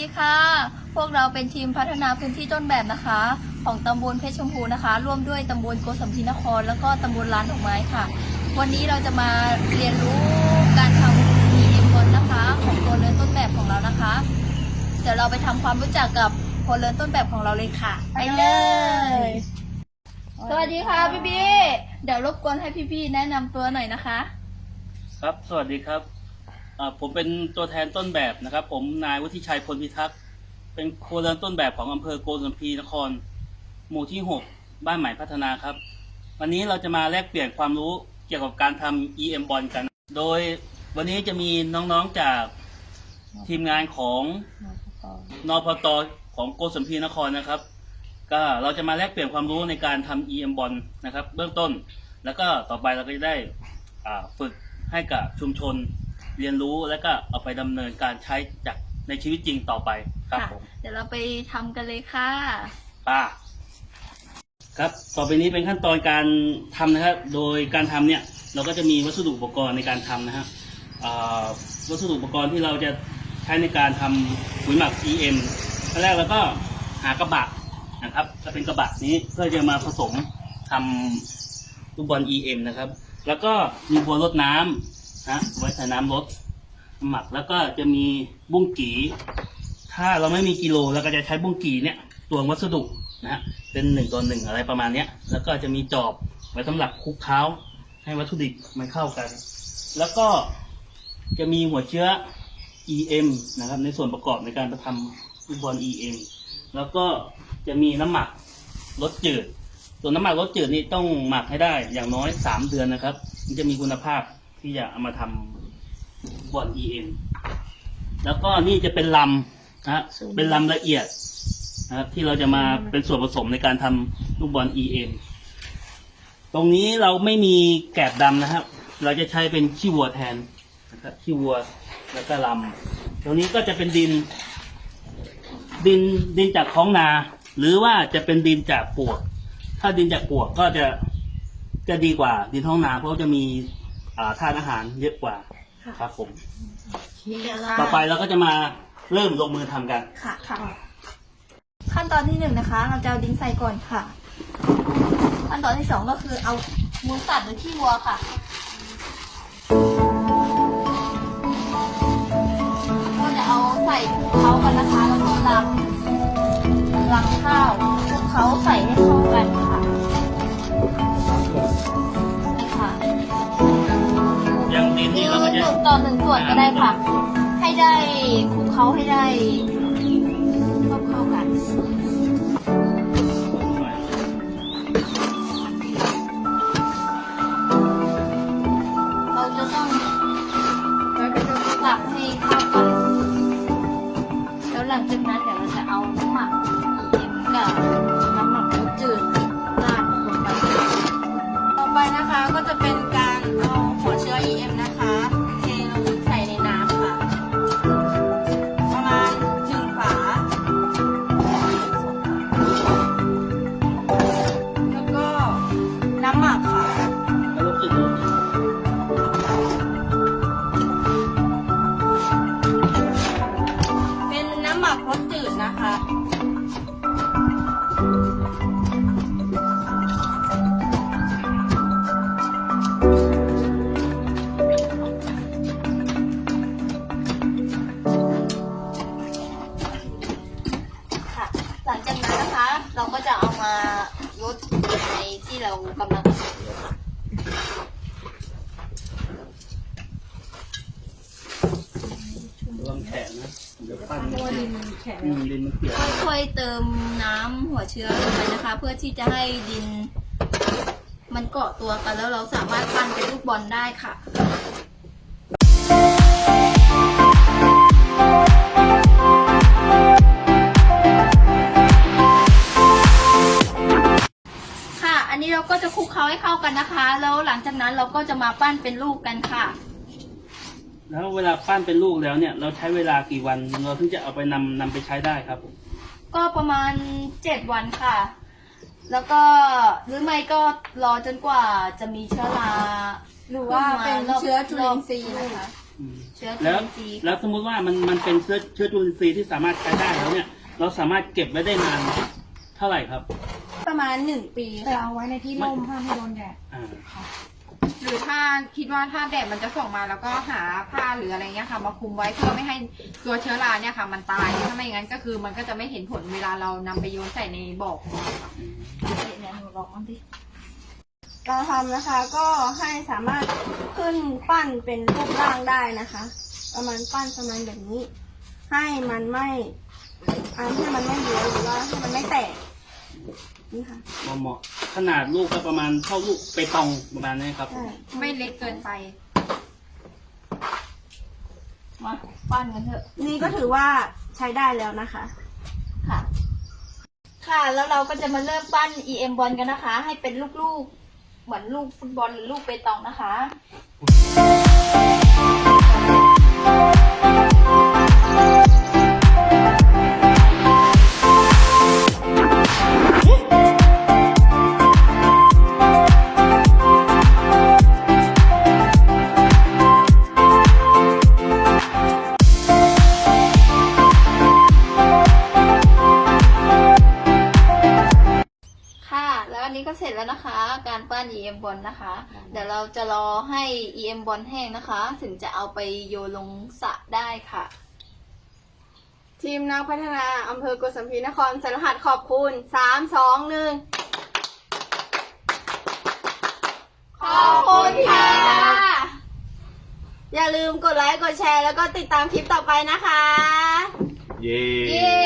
ดีค่ะ พวกเราเป็นทีมพัฒนาพื้นที่ต้นแบบนะคะ ของตำบลเพชรชมพูนะคะ ร่วมด้วยตำบลโกสัมพีนคร แล้วก็ตำบลร้านดอกไม้ค่ะ วันนี้เราจะมาเรียนรู้การทำ EM บนนะคะ ของตัวเรือนต้นแบบของเรานะคะ เดี๋ยวเราไปทำความรู้จักกับพลเรือนต้นแบบของเราเลยค่ะ ไปเลย สวัสดีค่ะพี่พี่เดี๋ยวรบกวนให้พี่พี่แนะนำตัวหน่อยนะคะ ครับ สวัสดีครับ ผมเป็นตัวแทนต้นแบบนะครับ ผมนายวุฒิชัยพลพิทักษ์เป็นครัวเรือนต้นแบบของอำเภอโกสัมพีนคร หมู่ที่ 6 บ้านใหม่พัฒนาครับ วันนี้เราจะมาแลกเปลี่ยนความรู้เกี่ยวกับการทำ EM บอลกัน โดยวันนี้จะมีน้องๆจากทีมงานของนพตของโกสัมพีนครนะครับ ก็เราจะมาแลกเปลี่ยนความรู้ในการทำ EM บอลนะครับ เบื้องต้น แล้วก็ต่อไปเราก็จะได้ฝึกให้กับชุมชน เรียนรู้แล้วก็เอาไปดำเนินการใช้จากในชีวิตจริงต่อไปครับค่ะผมเดี๋ยวเราไปทำกันเลยค่ะ ป้าครับต่อไปนี้เป็นขั้นตอนการทำนะครับ โดยการทำเนี่ยเราก็จะมีวัสดุอุปกรณ์ในการทำนะฮะอ่าวัสดุอุปกรณ์ที่เราจะใช้ในการทำปุ๋ยหมัก EM ขั้นแรกเราก็หากระบะนะครับจะเป็นกระบะนี้เพื่อจะมาผสมทำลูกบอล EM นะครับ แล้วก็มีบัวรดน้ำ นะไว้ใส่น้ำรดหมักแล้วก็จะมีบุ้งกีถ้าเราไม่มีกิโลเราก็จะใช้บุ้งกีเนี่ยตวงวัสดุนะฮะเป็นหนึ่งต่อหนึ่งอะไรประมาณเนี้ย แล้วก็จะมีจอบไว้สำหรับคลุกเคล้าให้วัตถุดิบมันเข้ากัน แล้วก็จะมีหัวเชื้อ EM นะครับ ในส่วนประกอบในการทำลูกบอล EM แล้วก็จะมีน้ำหมักรสจืดส่วนน้ำหมักรสจืดนี่ต้องหมักให้ได้อย่างน้อยสามเดือนนะครับมันจะมีคุณภาพ ที่จะเอามาทำบอล EM แล้วก็นี่จะเป็นลำนะฮะเป็นลำละเอียดนะครับที่เราจะมาเป็นส่วนผสมในการทำลูกบอล EM ตรงนี้เราไม่มีแกบดำนะครับ เราจะใช้เป็นขี้วัวแทนนะครับขี้วัวแล้วก็ลำตรงนี้ก็จะเป็นดิน ดินดินจากท้องนา หรือว่าจะเป็นดินจากปวก ถ้าดินจากปวกก็จะจะดีกว่าดินท้องนาเพราะจะมี อ่าธาตุอาหารเยอะกว่าครับผม ต่อไปเราก็จะมาเริ่มลงมือทำกันค่ะค่ะ ขั้นตอนที่หนึ่งนะคะ เราจะเอาดินใส่ก่อนค่ะ ขั้นตอนที่สองก็คือเอามูลสัตว์หรือขี้วัวค่ะก็จะเอาใส่คลุกเขากันนะคะแล้วก็ลังลังข้าวคลุกเขาใส่ให้เข้ากันค่ะ อหนึ่งส่วนก็ได้ค่ะ ให้ได้คลุกเขาให้ได้เข้าเข้ากัน เราจะต้องหลักให้เข้ากัน แล้วหลังจากนั้นเดี๋ยวเราจะเอาน้ำหมักเอ็มกับน้ำหมักจืดราดลงไป ต่อไปนะคะก็จะเป็นการเอาหัวเชื้อ EM นะคะ เรากำลังผสมอยู่ค่ะระวังแขนนะเดี๋ยวปั้นเพราะว่าดินมันแข็งอืมดินมันเปียกค่อยๆเติมน้ำหัวเชื้อลงไปนะคะ เพื่อที่จะให้ดิน มันเกาะตัวกันแล้วเราสามารถปั้นเป็นลูกบอลได้ค่ะ คลุกเคล้าให้เข้ากันนะคะ แล้วหลังจากนั้นเราก็จะมาปั้นเป็นลูกกันค่ะ แล้วเวลาปั้นเป็นลูกแล้วเนี่ย เราใช้เวลากี่วันเราถึงจะเอาไปนำนำไปใช้ได้ครับผมก็ประมาณเจ็ดวันค่ะ แล้วก็หรือไม่ก็รอจนกว่าจะมีเชื้อราหรือว่าเป็นเชื้อจุลินทรีย์นะคะรอืมเชื้อจุแล้วลินทรีย์ แล้วสมมุติว่ามันมันเป็นเชื้อเชื้อจุลินทรีย์ที่สามารถใช้ได้แล้วเนี่ย เราสามารถเก็บไว้ได้นานเท่าไหร่ครับ ประมาณหนึ่งปีแต่ค่ะเอาไว้ในที่ร่มห้ามให้โดนแดดอ่าหรือถ้าคิดว่าถ้าแดดมันจะส่องมาแล้วก็หาผ้าหรืออะไรเงี้ยค่ะ มาคลุมไว้เพื่อไม่ให้ตัวเชื้อราเนี่ยค่ะ มันตายถ้าไม่งั้นก็คือมันก็จะไม่เห็นผลเวลาเรานำไปโยนใส่ในบ่อเนี่ยหนูลองมันดิการทำนะคะก็ให้สามารถขึ้นปั้นเป็นรูปร่างได้นะคะ ประมาณปั้นประมาณแบบนี้ ให้มันไม่อ่าให้มันไม่เยอะหรือว่าให้มันไม่แตก นี่ค่ะเหมาะๆขนาดลูกก็ประมาณเท่าลูกเปตองประมาณนี้ครับใช่ไม่เล็กเกินไป มาปั้นกันเถอะ นี่ก็ถือว่าใช้ได้แล้วนะคะ ค่ะ ค่ะแล้วเราก็จะมาเริ่มปั้น EM บอลกันนะคะ ให้เป็นลูกๆ เหมือนลูกฟุตบอลหรือลูกเปตองนะคะค่ะ นนี้ก็เสร็จแล้วนะคะ การปั้น EM บอลนะคะ เดี๋ยวเราจะรอให้ EM บอลแห้งนะคะ ถึงจะเอาไปโยนลงสระได้ค่ะ ทีมนักพัฒนาอำเภอกุสัมพีนครสารหัสขอบคุณสามสองหนึ่งขอบคุณค่ะ อย่าลืมกดไลค์ กดแชร์ แล้วก็ติดตามคลิปต่อไปนะคะ เย้ เย้